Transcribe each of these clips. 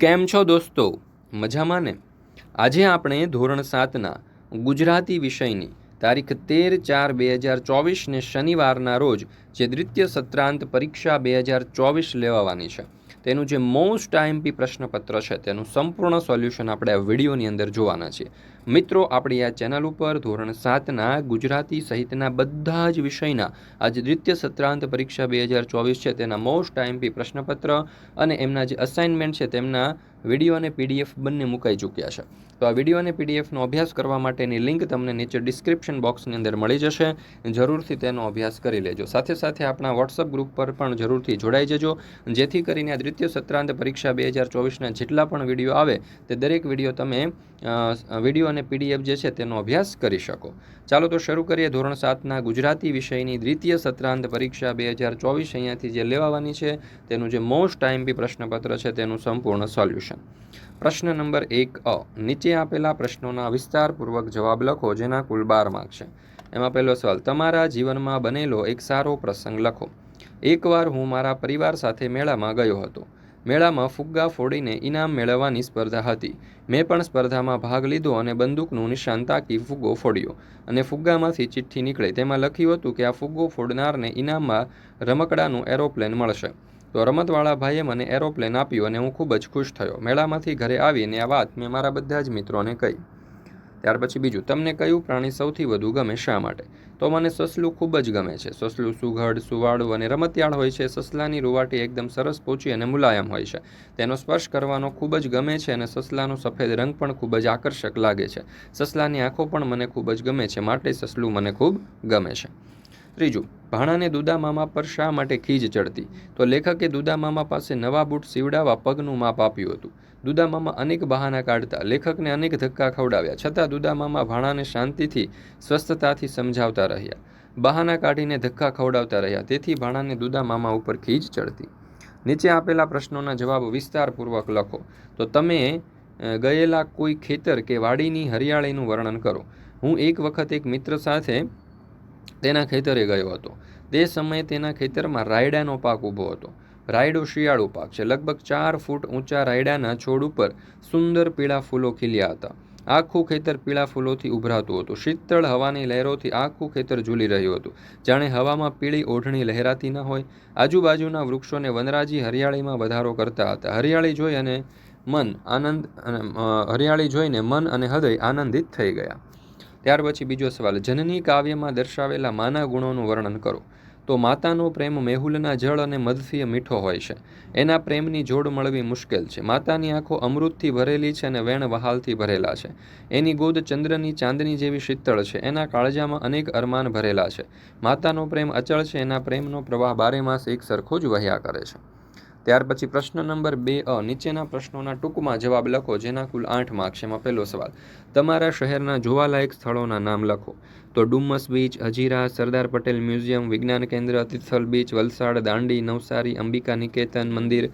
કેમ છો દોસ્તો? મજામાં ને? આજે આપણે ધોરણ સાતના ગુજરાતી વિષયની તારીખ તેર ચાર બે હજાર ચોવીસને શનિવારના રોજ જે દ્વિતીય સત્રાંત પરીક્ષા બે હજાર ચોવીસ લેવાવાની છે. તેનું જે મોસ્ટ આઈએમપી પ્રશ્નપત્ર છે, તેનું સંપૂર્ણ સોલ્યુશન આપણે આ વિડીયોની અંદર જોવાના છીએ. મિત્રો, આપણી આ ચેનલ ઉપર ધોરણ સાતના ગુજરાતી સહિતના બધા જ વિષયના આજે દ્વિતીય સત્રાંત પરીક્ષા બે હજાર ચોવીસ છે, તેના મોસ્ટ આઈએમપી પ્રશ્નપત્ર અને એમના જે અસાઇનમેન્ટ છે, તેમના વીડિયો અને પીડીએફ બંને મુકાઈ ચૂક્યા છે. તો આ વીડિયો અને પીડીએફનો અભ્યાસ કરવા માટેની લિંક તમને નીચે ડિસ્ક્રિપ્શન બોક્સની અંદર મળી જશે. જરૂરથી તેનો અભ્યાસ કરી લેજો. સાથે સાથે આપણા વોટ્સઅપ ગ્રુપ પર પણ જરૂરથી જોડાઈ જજો. જેથી કરીને આ દ્વિતીય સત્રાંત પરીક્ષા બે હજાર ચોવીસના જેટલા પણ વીડિયો આવે, તે દરેક વીડિયો તમે વીડિયો અને પીડીએફ જે છે તેનો અભ્યાસ કરી શકો. ચાલો તો શરૂ કરીએ ધોરણ સાતના ગુજરાતી વિષયની દ્વિતીય સત્રાંત પરીક્ષા બે હજાર ચોવીસ અહીંયાથી જે લેવાવાની છે, તેનું જે મોસ્ટ ટાઈમ બી પ્રશ્નપત્ર છે તેનું સંપૂર્ણ સોલ્યુશન. પ્રશ્ન. નંબર એક, અ. નીચે આપેલા પ્રશ્નોના વિસ્તારપૂર્વક જવાબ લખો, જેના કુલ બાર માર્ક છે. એમાં પહેલો સવાલ, તમારા જીવનમાં બનેલો એક સારો પ્રસંગ લખો. એકવાર હું મારા પરિવાર સાથે મેળામાં ગયો હતો. મેળામાં ફુગ્ગા ફોડીને ઇનામ મેળવવાની સ્પર્ધા હતી. મેં પણ સ્પર્ધામાં ભાગ લીધો અને બંદૂકનું નિશાન તાકી ફુગ્ગો ફોડ્યો. અને ફુગ્ગામાંથી ચિઠ્ઠી નીકળે, તેમાં લખ્યું હતું કે આ ફુગ્ગો ફોડનારને ઇનામમાં રમકડાનું એરોપ્લેન મળશે. તો રમતવાળા ભાઈએ મને એરોપ્લેન આપ્યું અને હું ખૂબ જ ખુશ થયો. મેળામાંથી ઘરે આવીને આ વાત મેં મારા બધા જ મિત્રોને કહી. ત્યાર પછી બીજું, તમને કયું પ્રાણી સૌથી વધુ ગમે, શા માટે? તો મને સસલું ખૂબ જ ગમે છે. સસલું સુઘડ, સુવાળું અને રમતિયાળ હોય છે. સસલાની રૂવાટી એકદમ સરસ, પોચી અને મુલાયમ હોય છે. તેનો સ્પર્શ કરવાનો ખૂબ જ ગમે છે અને સસલાનો સફેદ રંગ પણ ખૂબ જ આકર્ષક લાગે છે. સસલાની આંખો પણ મને ખૂબ જ ગમે છે. માટે સસલું મને ખૂબ ગમે છે. ત્રીજું, ભાણાને દુદામામા પર શા માટે ખીજ ચડતી? તો લેખકે દુદામામા પાસે નવા બૂટ સીવડાવવા પગનું માપ આપ્યું હતું. દુદામામા અનેક બહાના કાઢતા, લેખકને અનેક ધક્કા ખવડાવ્યા. છતાં દુદામામા ભાણાને શાંતિથી, સ્વસ્થતાથી સમજાવતા રહ્યા. બહાના કાઢીને ધક્કા ખવડાવતા રહ્યા. તેથી ભાણાને દુદામામા ઉપર ખીજ ચડતી. નીચે આપેલા પ્રશ્નોના જવાબ વિસ્તારપૂર્વક લખો. તો તમે ગયેલા કોઈ ખેતર કે વાડીની હરિયાળીનું વર્ણન કરો. હું એક વખત એક મિત્ર સાથે તેના ખેતરે ગયો હતો. તે સમયે તેના ખેતરમાં રાયડાનો પાક ઊભો હતો. રાયડો શિયાળુ પાક છે. લગભગ ચાર ફૂટ ઊંચા રાયડાના છોડ ઉપર સુંદર પીળા ફૂલો ખીલ્યા હતા. આખું ખેતર પીળા ફૂલોથી ઉભરાતું હતું. શીતળ હવાની લહેરોથી આખું ખેતર ઝૂલી રહ્યું હતું. જાણે હવામાં પીળી ઓઢણી લહેરાતી ન હોય. આજુબાજુના વૃક્ષોને વનરાજી હરિયાળીમાં વધારો કરતા હતા. હરિયાળી જોઈ અને મન આનંદ હરિયાળી જોઈને મન અને હૃદય આનંદિત થઈ ગયા. ત્યાર પછી બીજો સવાલ, જનની કાવ્યમાં દર્શાવેલા માના ગુણોનું વર્ણન કરો. તો માતાનો પ્રેમ મેહુલના જળ અને મધથી મીઠો હોય છે. એના પ્રેમની જોડ મળવી મુશ્કેલ છે. માતાની આંખો અમૃતથી ભરેલી છે અને વેણ વહાલથી ભરેલા છે. એની ગોદ ચંદ્રની ચાંદની જેવી શીતળ છે. એના કાળજામાં અનેક અરમાન ભરેલા છે. માતાનો પ્રેમ અચળ છે. એના પ્રેમનો પ્રવાહ બારે માસ એક સરખો જ વહ્યા કરે છે. ત્યાર પછી પ્રશ્ન નંબર બે અ. નીચેના પ્રશ્નોના ટૂંકમાં જવાબ લખો, જેના કુલ આઠ માર્ક્સ એમાં પહેલો સવાલ. તમારા શહેરના જોવાલાયક સ્થળોના નામ લખો. તો ડુમ્મસ બીચ, હજીરા, સરદાર પટેલ મ્યુઝિયમ, વિજ્ઞાન કેન્દ્ર, તિથલ બીચ, વલસાડ, દાંડી, નવસારી, અંબિકા નિકેતન મંદિર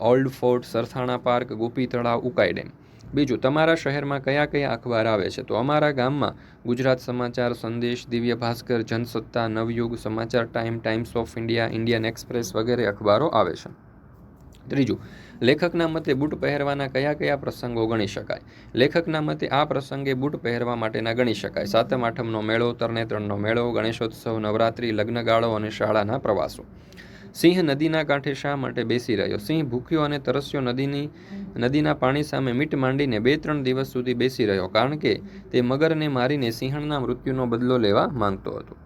old fort Sarthana park Gopi તળાવ ઉકાઈ ડેમ. બીજું, તમારા શહેરમાં કયા કયા અખબાર આવે છે? તો અમારા ગામમાં ગુજરાત સમાચાર સંદેશ, દિવ્ય Bhaskar, Jansatta, Navyug Samachar, time, times of India, Indian express વગેરે અખબારો આવે છે. ત્રીજું, લેખકના મતે બૂટ પહેરવાના કયા કયા પ્રસંગો ગણી શકાય? લેખકના મતે આ પ્રસંગે બૂટ પહેરવા માટેના ગણી શકાય. સાતમ, આઠમનો મેળો, તરણેતરણનો મેળો, ગણેશોત્સવ, નવરાત્રિ, લગ્નગાળો અને શાળાના પ્રવાસો. સિંહ નદીના કાંઠે શા માટે બેસી રહ્યો? સિંહ ભૂખ્યો અને તરસ્યો નદીની નદીના પાણી સામે મીટ માંડીને બે ત્રણ દિવસ સુધી બેસી રહ્યો, કારણ કે તે મગરને મારીને સિંહણના મૃત્યુનો બદલો લેવા માંગતો હતો.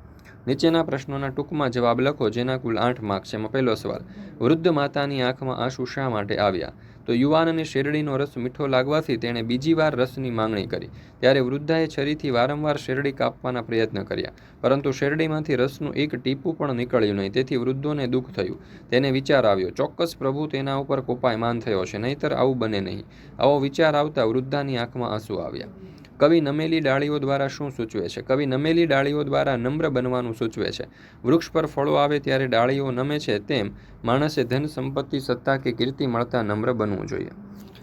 નીચેના પ્રશ્નોના ટૂંકમાં જવાબ લખો, જેના કુલ આઠ માર્ક છે. પહેલો સવાલ, વૃદ્ધ માતાની આંખમાં આંસુ શા માટે આવ્યા? તો યુવાનને શેરડીનો રસ મીઠો લાગવાથી તેણે બીજી વાર રસની માંગણી કરી. ત્યારે વૃદ્ધાએ છરીથી વારંવાર શેરડી કાપવાના પ્રયત્ન કર્યા. પરંતુ શેરડીમાંથી રસનું એક ટીપું પણ નીકળ્યું નહીં. તેથી વૃદ્ધોને દુઃખ થયું. તેને વિચાર આવ્યો, ચોક્કસ પ્રભુ, તેના ઉપર કોપાયમાન થયો છે. નહીતર આવું બને નહીં. આવો વિચાર આવતા વૃદ્ધાની આંખમાં આંસુ આવ્યા. કવિ નમેલી ડાળીઓ દ્વારા શું સૂચવે છે? કવિ નમેલી ડાળીઓ દ્વારા નમ્ર બનવાનું સૂચવે છે. વૃક્ષ પર ફળો આવે ત્યારે ડાળીઓ નમે છે તેમ માણસે ધન સંપત્તિ, સત્તા કે કીર્તિ મળતા નમ્ર બનવું જોઈએ.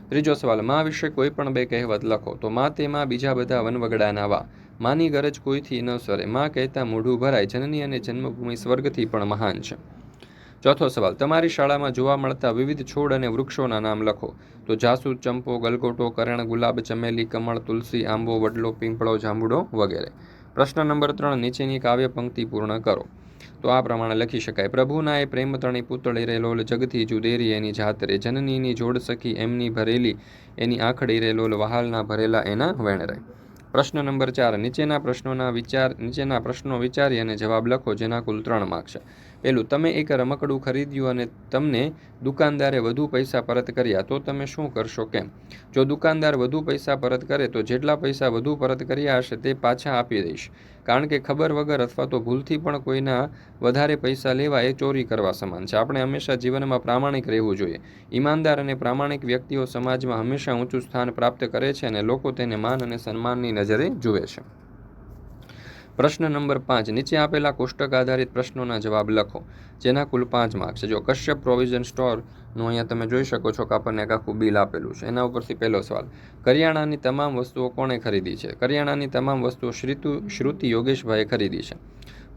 ત્રીજો સવાલ, મા વિશે કોઈ પણ બે કહેવત લખો તો મા તેમાં બીજા બધા વનવગડાના વા. માની ગરજ કોઈથી ન સરે. મા કહેતા મોઢું ભરાય. જનની અને જન્મભૂમિ સ્વર્ગથી પણ મહાન છે. ચોથો સવાલ, તમારી શાળામાં જોવા મળતા વિવિધ છોડ અને વૃક્ષોના નામ લખો. તો જાસૂદ, ચંપો, ગલગોટો, કરણ, ગુલાબ, ચમેલી, કમળ, તુલસી, આંબો, વડલો, પીંપળો, જાંબુડો વગેરે. પ્રશ્ન નંબર ત્રણ, નીચેની કાવ્ય પંક્તિ પૂર્ણ કરો. તો આ પ્રમાણે લખી શકાય પ્રભુના એ પ્રેમતણી પુતળી પૂતળી રે લોલ જગથી જુદેરી, એની જાતરે જનનીની જોડ સખી, એમની ભરેલી, એની આંખડી રે લોલ વહાલના ભરેલા, એના વેણરે પ્રશ્ન નંબર ચાર, નીચેના પ્રશ્નોના વિચાર, નીચેના પ્રશ્નો વિચારી અને જવાબ લખો, જેના કુલ ત્રણ માર્ક છે. પહેલું, તમે એક રમકડું ખરીદ્યું અને તમને દુકાનદારે વધુ પૈસા પરત કર્યા, તો તમે શું કરશો કેમ? જો દુકાનદાર વધુ પૈસા પરત કરે, તો જેટલા પૈસા વધુ પરત કર્યા હશે, તે પાછા આપી દઈશ. કારણ કે ખબર વગર અથવા તો ભૂલથી પણ કોઈના વધારે પૈસા લેવા એ ચોરી કરવા સમાન છે. આપણે હંમેશા જીવનમાં પ્રામાણિક રહેવું જોઈએ. ઈમાનદાર અને પ્રામાણિક વ્યક્તિઓ સમાજમાં હંમેશા ઊંચું સ્થાન પ્રાપ્ત કરે છે અને લોકો તેને માન અને સન્માનની નજરે જુએ છે. પ્રશ્ન નંબર પાંચ. નીચે આપેલા કોષ્ટક આધારિત પ્રશ્નોના જવાબ લખો. જેના કુલ પાંચ માર્ક છે. જો કશ્યપ પ્રોવિઝન સ્ટોરનું અહીંયા તમે જોઈ શકો છો કે આપણને એક આખું બિલ આપેલું છે. એના ઉપરથી પહેલો સવાલ. કરિયાણાની તમામ વસ્તુઓ કોણે ખરીદી છે? કરિયાણાની તમામ વસ્તુઓ શ્રીતુ, શ્રુતિ યોગેશભાઈએ ખરીદી છે.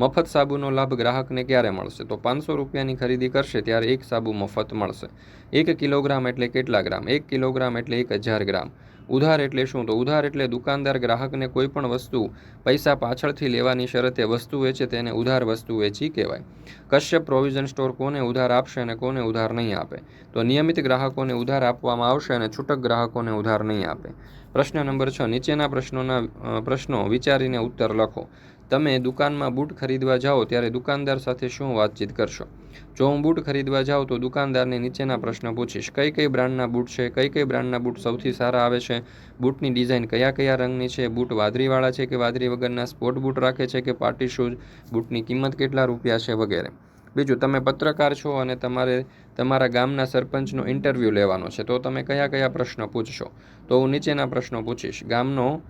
મફત સાબુનો લાભ ગ્રાહકને ક્યારે મળશે? તો પાંચસો રૂપિયાની ખરીદી કરશે ત્યારે એક સાબુ મફત મળશે. એક કિલોગ્રામ એટલે કેટલા ગ્રામ? એક કિલોગ્રામ એટલે એક હજાર ગ્રામ. ઉધાર એટલે શું? તો ઉધાર એટલે દુકાનદાર ગ્રાહકને કોઈ પણ વસ્તુ પૈસા પાછળથી લેવાની શરતે વસ્તુ વેચે તેને ઉધાર વસ્તુ વેચી કહેવાય. કશ્યપ પ્રોવિઝન સ્ટોર કોને ઉધાર આપશે અને કોને ઉધાર નહીં આપે? તો નિયમિત ગ્રાહકોને ઉધાર આપવામાં આવશે અને છૂટક ગ્રાહકોને ઉધાર નહીં આપે. પ્રશ્ન નંબર છ, નીચેના પ્રશ્નોના પ્રશ્નો વિચારીને ઉત્તર લખો. તમે દુકાનમાં બૂટ ખરીદવા જાઓ ત્યારે દુકાનદાર સાથે શું વાતચીત કરશો? જો હું બૂટ ખરીદવા જાઉં તો દુકાનદારને નીચેના પ્રશ્ન પૂછીશ. કઈ કઈ બ્રાન્ડના બૂટ છે? કઈ કઈ બ્રાન્ડના બૂટ સૌથી સારા આવે છે? બૂટની ડિઝાઇન કયા કયા રંગની છે? બૂટ વાદળીવાળા છે કે વાદળી વગરના સ્પોર્ટ બૂટ રાખે છે કે પાર્ટી શૂઝ? બૂટની કિંમત કેટલા રૂપિયા છે વગેરે? બીજું, તમે પત્રકાર છો અને તમારે તમારા ગામના સરપંચનો ઇન્ટરવ્યૂ લેવાનો છે. તો તમે કયા કયા પ્રશ્ન પૂછશો? તો હું નીચેના પ્રશ્નો પૂછીશ. ગામનો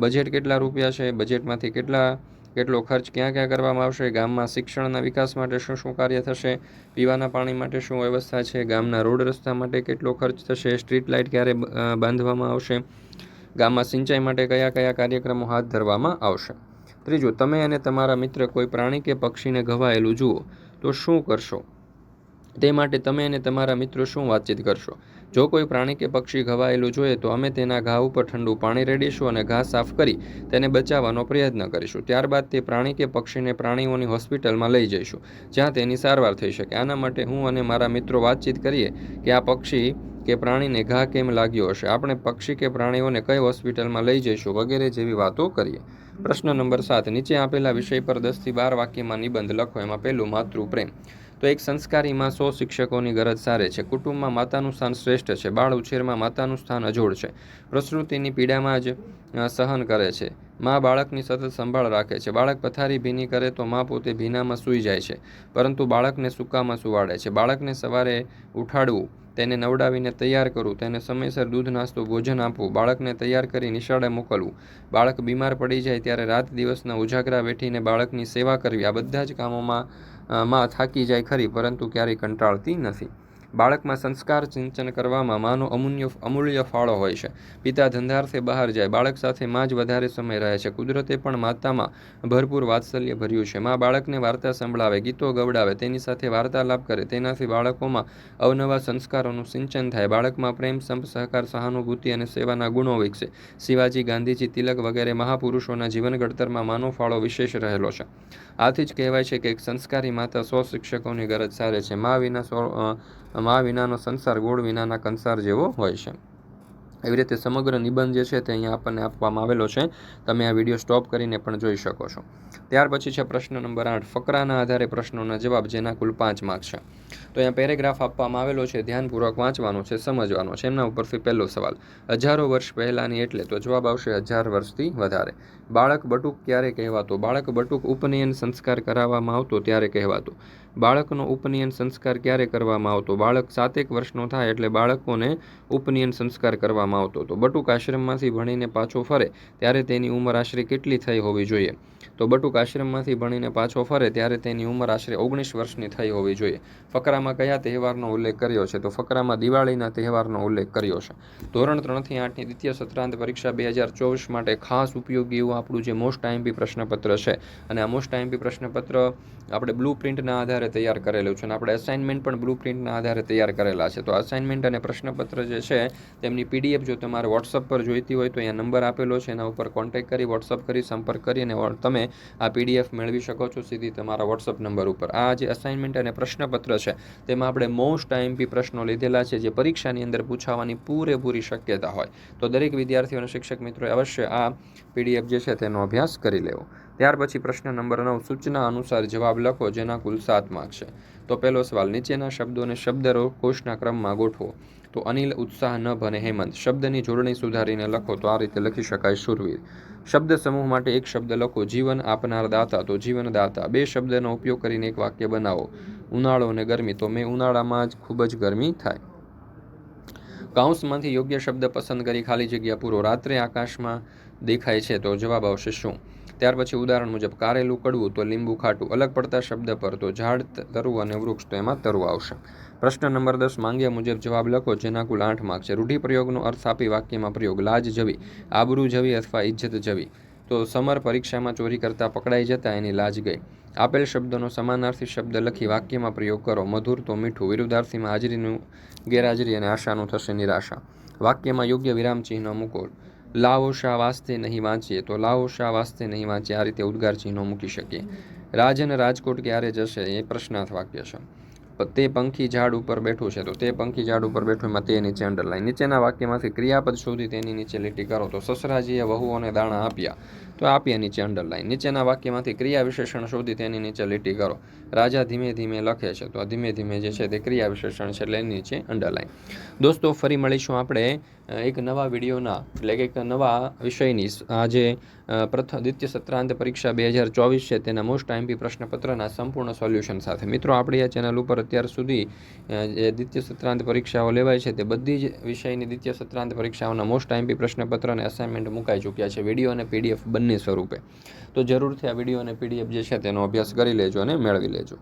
બજેટ કેટલા રૂપિયા છે? બજેટમાંથી કેટલા કેટલો ખર્ચ ક્યાં ક્યાં કરવામાં આવશે, ગામમાં શિક્ષણના વિકાસ માટે શું શું કાર્ય થશે, પીવાના પાણી માટે શું વ્યવસ્થા છે, ગામના રોડ રસ્તા માટે કેટલો ખર્ચ થશે, સ્ટ્રીટ લાઇટ ક્યારે બાંધવામાં આવશે, ગામમાં સિંચાઈ માટે કયા કયા કાર્યક્રમો હાથ ધરવામાં આવશે. ત્રીજું, તમે અને તમારા મિત્ર કોઈ પ્રાણી કે પક્ષીને ઘવાયેલું જુઓ તો શું કરશો? તે માટે તમે અને તમારા મિત્રો શું વાતચીત કરશો? જો કોઈ પ્રાણી કે પક્ષી ઘવાયેલું જોઈએ તો અમે તેના ઘા ઉપર ઠંડુ પાણી રેડીશું અને ઘા સાફ કરી તેને બચાવવાનો પ્રયત્ન કરીશું. ત્યારબાદ તે પ્રાણી કે પક્ષીને પ્રાણીઓની હોસ્પિટલમાં લઈ જઈશું, જ્યાં તેની સારવાર થઈ શકે. આના માટે હું અને મારા મિત્રો વાતચીત કરીએ કે આ પક્ષી કે પ્રાણીને ઘા કેમ લાગ્યો હશે? આપણે પક્ષી કે પ્રાણીઓને કઈ હોસ્પિટલમાં લઈ જઈશું વગેરે જેવી વાતો કરીએ. પ્રશ્ન નંબર સાત, નીચે આપેલા વિષય પર દસથી બાર વાક્યમાં નિબંધ લખો, એમાં પહેલું માતૃ પ્રેમ. તો એક સંસ્કારીમાં સો શિક્ષકોની ગરજ સારે છે. કુટુંબમાં માતાનું સ્થાન શ્રેષ્ઠ છે. બાળ ઉછેરમાં માતાનું સ્થાન અજોડ છે. પ્રસૃતિની પીડામાં જ સહન કરે છે. મા બાળકની સતત સંભાળ રાખે છે. બાળક પથારી ભીની કરે તો મા પોતે ભીનામાં સૂઈ જાય છે. પરંતુ બાળકને સૂકામાં સુવાડે છે. બાળકને સવારે ઉઠાડવું તેને નવડાવીને તૈયાર કરવું તેને સમયસર દૂધ, નાસ્તો, ભોજન આપવું. બાળકને તૈયાર કરી નિશાળે મોકલવું. બાળક બીમાર પડી જાય ત્યારે રાત દિવસના ઉજાગરા બેઠીને બાળકની સેવા કરવી. આ બધા જ કામોમાં માં થાકી જાય ખરી, પરંતુ ક્યારેય કંટાળતી નથી. બાળકમાં સંસ્કાર સિંચન કરવામાં માનો અમૂલ્ય અમૂલ્ય ફાળો હોય છે. પિતા ધંધાર્થે બહાર જાય, બાળક સાથે માં જ વધારે સમય રહે છે. કુદરતે પણ માતામાં ભરપૂર વાત્સલ્ય ભર્યું છે. મા બાળકને વાર્તા સંભળાવે, ગીતો ગવડાવે, તેની સાથે વાર્તાલાપ કરે, તેનાથી બાળકોમાં અવનવા સંસ્કારોનું સિંચન થાય. બાળકમાં પ્રેમ, સંપ, સહકાર, સહાનુભૂતિ અને સેવાના ગુણો વિકસે. શિવાજી, ગાંધીજી, તિલક વગેરે મહાપુરુષોના જીવન ઘડતરમાં માનો ફાળો વિશેષ રહેલો છે. આથી જ કહેવાય છે કે એક સંસ્કારી માતા સો શિક્ષકોની ગરજ સારે છે. મા વિના સો મા વિનાનો સંસાર ગોળ વિનાના કંસાર જેવો હોય છે. એવી રીતે સમગ્ર નિબંધ જે છે તે અહીંયા આપણને આપવામાં આવેલો છે. તમે આ વીડિયો સ્ટોપ કરીને પણ જોઈ શકો છો. ત્યાર પછી છે પ્રશ્ન નંબર આઠ. ફકરાના આધારે પ્રશ્નોના જવાબ જેના કુલ પાંચ માર્ક છે. તો અહીંયા પેરેગ્રાફ આપવામાં આવેલો છે. ધ્યાનપૂર્વક વાંચવાનો છે, સમજવાનો છે. એમના ઉપરથી પહેલો સવાલ. હજારો વર્ષ પહેલાંની એટલે તો જવાબ આવશે હજાર વર્ષથી વધારે. બાળક બટુક ક્યારે કહેવાતો? બાળક બટુક ઉપનયન સંસ્કાર કરાવવામાં આવતો ત્યારે કહેવાતું. બાળકનો ઉપનયન સંસ્કાર ક્યારે કરવામાં આવતો? બાળક સાતેક વર્ષનો થાય એટલે બાળકોને ઉપનયન સંસ્કાર કરવામાં આવતો હતો. બટુક આશ્રમમાંથી ભણીને પાછો ફરે, ત્યારે તેની ઉંમર આશરે કેટલી થઈ હોવી જોઈએ? તો બટુક આશ્રમમાંથી ભણીને પાછો ફરે ત્યારે તેની ઉંમર આશરે ઓગણીસ વર્ષની થઈ હોવી જોઈએ. ફકરામાં કયા તહેવારનો ઉલ્લેખ કર્યો છે? તો ફકરામાં દિવાળીના તહેવારનો ઉલ્લેખ કર્યો છે. ધોરણ ત્રણથી આઠની દ્વિતીય સત્રાંત પરીક્ષા બે હજાર ચોવીસ માટે ખાસ ઉપયોગી એવું આપણું જે મોસ્ટ આઈએમપી પ્રશ્નપત્ર છે. અને આ મોસ્ટ આઈએમપી પ્રશ્નપત્ર આપણે બ્લુ પ્રિન્ટના આધારે તૈયાર કરેલું છે અને આપણે અસાઇનમેન્ટ પણ બ્લુ પ્રિન્ટના આધારે તૈયાર કરેલા છે. તો અસાઇનમેન્ટ અને પ્રશ્નપત્ર જે છે, તેમની પીડીએફ જો તમારે વોટ્સઅપ પર જોઈતી હોય તો અહીંયા નંબર આપેલો છે. એના ઉપર કોન્ટેક્ટ કરી વોટ્સઅપ કરી, સંપર્ક કરી અને તમે આ પીડીએફ મેળવી શકો છો સીધી તમારા વોટ્સઅપ નંબર ઉપર. આ જે અસાઇનમેન્ટ અને પ્રશ્નપત્ર છે, તેમાં આપણે મોસ્ટ આઈએમપી પ્રશ્નો લીધેલા છે, જે પરીક્ષાની અંદર પૂછાવાની પૂરેપૂરી શક્યતા હોય. તો દરેક વિદ્યાર્થીઓ અને શિક્ષક મિત્રોએ અવશ્ય આ પીડીએફ જે છે તેનો અભ્યાસ કરી લેવો. ત્યાર પછી પ્રશ્ન નંબર નવ, સૂચના અનુસાર જવાબ લખો, જેના કુલ સાત માર્ક છે. તો પહેલો સવાલ, નીચેના શબ્દોને શબ્દરો કોષના ક્રમમાં ગોઠવો. તો અનિલ ઉત્સાહ ન બને. હેમંત, શબ્દની જોડણી સુધારીને લખો તો આ રીતે લખી શકાય શુરવીર. શબ્દ સમૂહ માટે એક શબ્દ લખો, જીવન આપનાર દાતા. તો જીવનદાતા બે શબ્દનો ઉપયોગ કરીને એક વાક્ય બનાવો. ઉનાળો અને ગરમી. તો મેં ઉનાળામાં જ ખૂબ જ ગરમી થાય. કાઉન્સમાંથી યોગ્ય શબ્દ પસંદ કરી ખાલી જગ્યા પૂરો. રાત્રે આકાશમાં દેખાય છે. તો જવાબ આવશે શું? ત્યાર પછી ઉદાહરણ મુજબ, કારેલું કડવું તો લીંબુ ખાટું. અલગ પડતા શબ્દ પર તો ઝાડ તરવું અને વૃક્ષ તો એમાં તરવું આવશે. પ્રશ્ન નંબર દસ, માંગ્યા મુજબ જવાબ લખો, જેના કુલ આઠ માર્ક છે. રૂઢિપ્રયોગનો અર્થ આપી વાક્યમાં પ્રયોગ, લાજ જવી, આબરૂ જવી અથવા ઇજ્જત જવી. તો સમર પરીક્ષામાં ચોરી કરતાં પકડાઈ જતા એની લાજ ગઈ. આપેલ શબ્દનો સમાનાર્થી શબ્દ લખી વાક્યમાં પ્રયોગ કરો. મધુર તો મીઠું, વિરુદ્ધાર્થીમાં હાજરીનું ગેરહાજરી અને આશાનું થશે નિરાશા. વાક્યમાં યોગ્ય વિરામ ચિહ્ન મૂકો. લાવો શા વાસ્તે નહીં વાંચીએ? તો લાવો શા વાસ્તે નહીં વાંચીએ? આ રીતે ઉદ્ગાર ચિહ્નો મૂકી શકીએ. રાજ અને રાજકોટ ક્યારે જશે? એ પ્રશ્નાર્થ વાક્ય છે. તે પંખી ઝાડ ઉપર બેઠું છે. તો તે પંખી ઝાડ ઉપર બેઠું એમાં તે નીચે અંડરલાઈન નીચેના વાક્યમાંથી ક્રિયાપદ શોધી તેની નીચે લીટી કરો. તો સસરાજીએ વહુઓને દાણા આપ્યા. તો આપીએ નીચે અંડરલાઈન નીચેના વાક્યમાંથી ક્રિયા વિશેષણ શોધી તેની નીચે લીટી કરો. રાજા ધીમે ધીમે લખે છે. તો ધીમે ધીમે જે છે તે ક્રિયા વિશેષણ છે એટલે નીચે અંડરલાઈન દોસ્તો, ફરી મળીશું આપણે એક નવા વિડીયોના, એટલે કે એક નવા વિષયની આજે પ્રથમ દ્વિતીય સત્રાંત પરીક્ષા બે હજાર ચોવીસ છે તેના મોસ્ટ આઈમ્પી પ્રશ્નપત્રના સંપૂર્ણ સોલ્યુશન સાથે. મિત્રો, આપણી આ ચેનલ ઉપર અત્યાર સુધી જે દ્વિતીય સત્રાંત પરીક્ષાઓ લેવાય છે તે બધી જ વિષયની દ્વિતીય સત્રાંત પરીક્ષાઓના મોસ્ટ આઈમ્પી પ્રશ્નપત્ર અને અસાઇનમેન્ટ મુકાઈ ચૂક્યા છે. વીડિયો અને પીડીએફ સ્વરૂપે. તો જરૂરથી આ વીડિયો અને પીડીએફ જે છે તેનો અભ્યાસ કરી લેજો અને મેળવી લેજો.